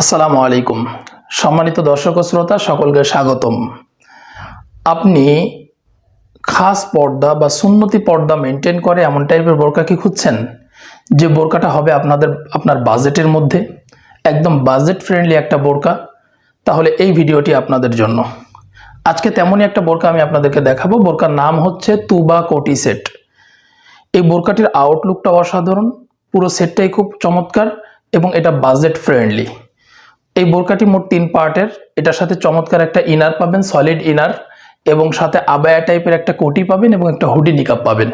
আসসালামু আলাইকুম। সম্মানিত দর্শক ও শ্রোতা, সকলকে স্বাগতম। আপনি খাস পর্দা বা সুন্নতি পর্দা মেনটেন করে এমন টাইপের বোরকা কি খুঁজছেন? যে বোরকাটা হবে আপনাদের, আপনার বাজেটের মধ্যে, একদম বাজেট ফ্রেন্ডলি একটা বোরকা, তাহলে এই ভিডিওটি আপনাদের জন্য। আজকে তেমনই একটা বোরকা আমি আপনাদেরকে দেখাবো। বোরকার নাম হচ্ছে তুবা কোটি সেট। এই বোরকাটির আউটলুকটা অসাধারণ। পুরো সেটটাই খুব চমৎকার এবং এটা বাজেট ফ্রেন্ডলি এই বোরকাটি মোট তিন পার্টের। এটার সাথে চমৎকার একটা ইনার পাবেন সলিড ইনার, এবং সাথে আবায়া টাইপের একটা কোটি পাবেন এবং একটা হুডি নিকাপ পাবেন।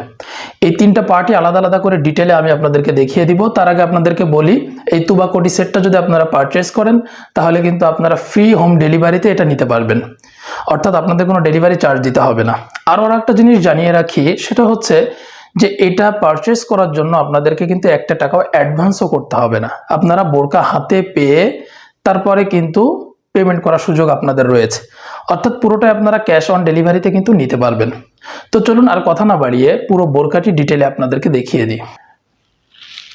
এই তিনটা পার্টি আলাদা আলাদা করে ডিটেলে আমি আপনাদেরকে দেখিয়ে দিব। তার আগে আপনাদেরকে বলি, এই তুবা কোটি সেটটা যদি আপনারা পারচেস করেন, তাহলে কিন্তু আপনারা ফ্রি হোম ডেলিভারিতে এটা নিতে পারবেন। অর্থাৎ আপনাদের কোনো ডেলিভারি চার্জ দিতে হবে না। আরও আর একটা জিনিস জানিয়ে রাখি, সেটা হচ্ছে যে এটা পারচেস করার জন্য আপনাদেরকে কিন্তু একটা টাকাও অ্যাডভান্সও করতে হবে না। আপনারা বোরকা হাতে পেয়ে তারপরে কিন্তু পেমেন্ট করার সুযোগ আপনাদের রয়েছে। অর্থাৎ পুরোটাই আপনারা ক্যাশ অন ডেলিভারিতে কিন্তু নিতে পারবেন। তো চলুন আর কথা না বাড়িয়ে পুরো বোরকাটি ডিটেলে আপনাদেরকে দেখিয়ে দিই।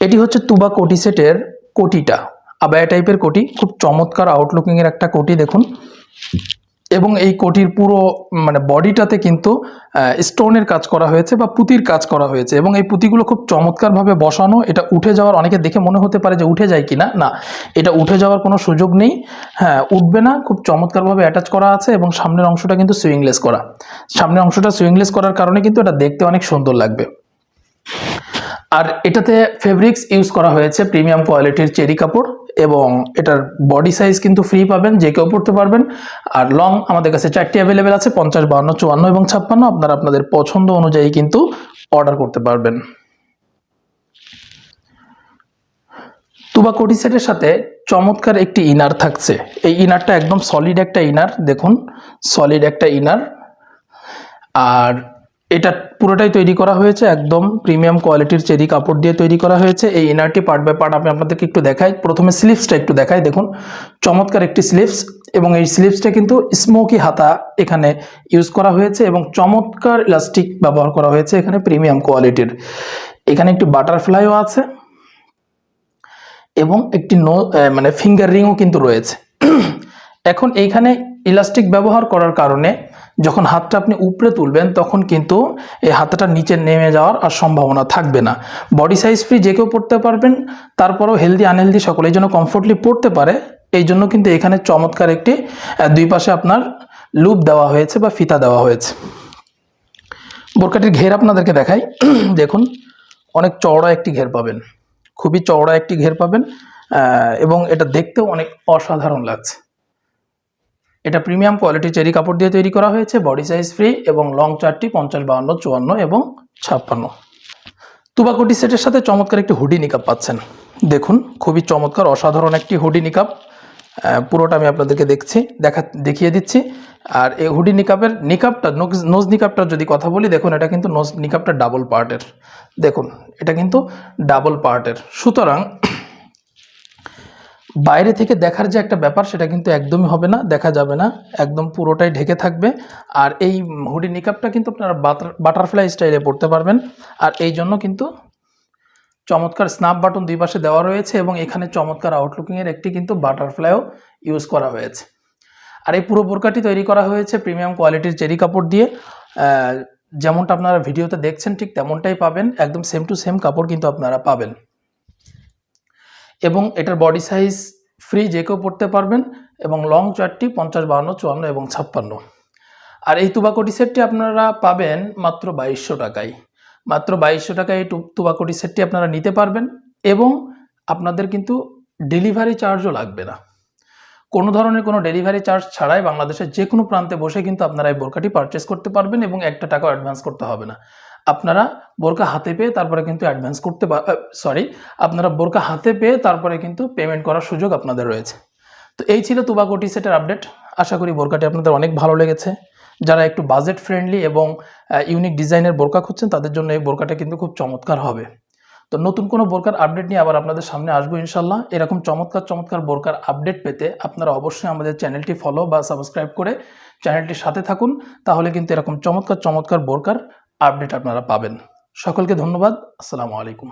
এটি হচ্ছে তুবা কোটি সেটের কোটিটা। আবায়া টাইপের কোটি। খুব চমৎকার আউটলুকিংয়ের একটা কোটি, দেখুন। এবং এই কোটির পুরো মানে বডিটাতে কিন্তু স্টোনের কাজ করা হয়েছে বা পুঁতির কাজ করা হয়েছে এবং এই পুঁতিগুলো খুব চমৎকারভাবে বসানো। এটা উঠে যাওয়ার অনেকে দেখে মনে হতে পারে যে উঠে যায় কি না না এটা উঠে যাওয়ার কোনো সুযোগ নেই। হ্যাঁ উঠবে না, খুব চমৎকারভাবে অ্যাটাচ করা আছে এবং সামনের অংশটা কিন্তু সুইংলেস করা। সামনের অংশটা সুইংলেস করার কারণে কিন্তু এটা দেখতে অনেক সুন্দর লাগবে। আর এটাতে ফেব্রিক্স ইউজ করা হয়েছে প্রিমিয়াম কোয়ালিটির চেরি কাপড়। এবং এটার বডি সাইজ কিন্তু ফ্রি পাবেন, যে কেউ পড়তে পারবেন। আর লং আমাদের কাছে চারটি অ্যাভেলেবেল আছে, পঞ্চাশ, বাহান্ন, চুয়ান্ন এবং ছাপ্পান্ন। আপনারা আপনাদের পছন্দ অনুযায়ী কিন্তু অর্ডার করতে পারবেন। তুবা কোটি সেটের সাথে চমৎকার একটি ইনার থাকছে। এই ইনারটা একদম সলিড একটা ইনার দেখুন সলিড একটা ইনার আর এটা পুরোটাই তৈরি করা হয়েছে, একদম প্রিমিয়াম কোয়ালিটির চেরি কাপড় দিয়ে তৈরি করা হয়েছে। এই ইনারটি পার্ট বাই পার্ট আমি আপনাদেরকে একটু দেখাই। প্রথমে স্লিভসটা একটু দেখাই, দেখুন। চমৎকার একটি স্লিভস এবং এই স্লিভসটা কিন্তু স্মোকি হাতা এখানে ইউজ করা হয়েছে এবং চমৎকার ইলাস্টিক ব্যবহার করা হয়েছে এখানে প্রিমিয়াম কোয়ালিটির এখানে একটি বাটারফ্লাইও আছে এবং একটি নো মানে ফিঙ্গার রিংও কিন্তু রয়েছে। এখন এইখানে ইলাস্টিক ব্যবহার করার কারণে যখন হাতটা আপনি উপরে তুলবেন, তখন কিন্তু এই হাতটা নিচে নেমে যাওয়ার আর সম্ভাবনা থাকবে না। বডি সাইজ ফ্রি যে কেউ পড়তে পারবেন, তারপরেও হেলদি আনহেলদি সকলে এই জন্য কমফোর্টলি পড়তে পারে, এই জন্য কিন্তু এখানে চমৎকার একটি দুই পাশে আপনার লুপ দেওয়া হয়েছে বা ফিতা দেওয়া হয়েছে। বোরকাটির ঘের আপনাদেরকে দেখাই। দেখুন, অনেক চওড়া একটি ঘের পাবেন। খুবই চওড়া একটি ঘের পাবেন এবং এটা দেখতেও অনেক অসাধারণ লাগছে। এটা প্রিমিয়াম কোয়ালিটি চেরি কাপড় দিয়ে তৈরি করা হয়েছে বডি সাইজ ফ্রি এবং লং চারটি, পঞ্চাশ, বাহান্ন, চুয়ান্ন এবং ছাপ্পান্ন। তুবাকুটি সেটের সাথে চমৎকার একটি হুডি নিকাপ পাচ্ছেন। দেখুন, খুবই চমৎকার, অসাধারণ একটি হুডি নিকাপ পুরোটা আমি আপনাদেরকে দেখছি, দেখা, দেখিয়ে দিচ্ছি। আর এই হুডি নিকাপের নিকাপটা নোজ- নিকাপটার যদি কথা বলি, দেখুন, এটা কিন্তু নোজ নিকাপটা ডাবল পার্টের দেখুন, এটা কিন্তু ডাবল পার্টের সুতরাং বাইরে থেকে দেখার যে একটা ব্যাপার, সেটা কিন্তু একদমই হবে না, দেখা যাবে না। একদম পুরোটাই ঢেকে থাকবে। আর এই হুডি নিকাপটা কিন্তু আপনারা বাটারফ্লাই স্টাইলে পড়তে পারবেন। আর এই জন্য কিন্তু চমৎকার স্ন্যাপ বাটন দুই পাশে দেওয়া রয়েছে এবং এখানে চমৎকার আউটলুকিংয়ের একটি কিন্তু বাটারফ্লাইও ইউজ করা হয়েছে। আর এই পুরো বোরকাটি তৈরি করা হয়েছে প্রিমিয়াম কোয়ালিটির চেরি কাপড় দিয়ে। যেমনটা আপনারা ভিডিওতে দেখছেন, ঠিক তেমনটাই পাবেন। একদম সেম টু সেম কাপড় কিন্তু আপনারা পাবেন। এবং এটার বডি সাইজ ফ্রি যে কেউ পড়তে পারবেন এবং লং চারটি পঞ্চাশ, বাহান্ন, চুয়ান্ন এবং ছাপ্পান্ন। আর এই তুবাকটি সেটটি আপনারা পাবেন মাত্র বাইশশো টাকায়। মাত্র বাইশশো টাকায় এই তুবাকটি সেটটি আপনারা নিতে পারবেন এবং আপনাদের কিন্তু ডেলিভারি চার্জও লাগবে না। কোনো ধরনের কোনো ডেলিভারি চার্জ ছাড়াই বাংলাদেশের যে কোনো প্রান্তে বসে কিন্তু আপনারা এই বোরকাটি পারচেস করতে পারবেন এবং একটা টাকাও অ্যাডভান্স করতে হবে না। আপনারা বোরকা হাতে পেয়ে তারপরে কিন্তু অ্যাডভান্স করতে সরি আপনারা বোরকা হাতে পেয়ে তারপরে কিন্তু পেমেন্ট করার সুযোগ আপনাদের রয়েছে। তো এই ছিল তুবাকটি সেটের আপডেট আশা করি বোরকাটি আপনাদের অনেক ভালো লেগেছে। যারা একটু বাজেট ফ্রেন্ডলি এবং ইউনিক ডিজাইনের বোরকা খুঁজছেন, তাদের জন্য এই বোরকাটা কিন্তু খুব চমৎকার হবে। তো নতুন কোনো বোরকার আপডেট নিয়ে আবার আপনাদের সামনে আসব ইনশাল্লাহ এরকম চমৎকার চমৎকার বোরকার আপডেট পেতে আপনারা অবশ্যই আমাদের চ্যানেলটি ফলো বা সাবস্ক্রাইব করে চ্যানেলটির সাথে থাকুন। তাহলে কিন্তু এরকম চমৎকার চমৎকার বোরকার আপডেট আপনারা পাবেন। সকলকে ধন্যবাদ। আসসালামু আলাইকুম।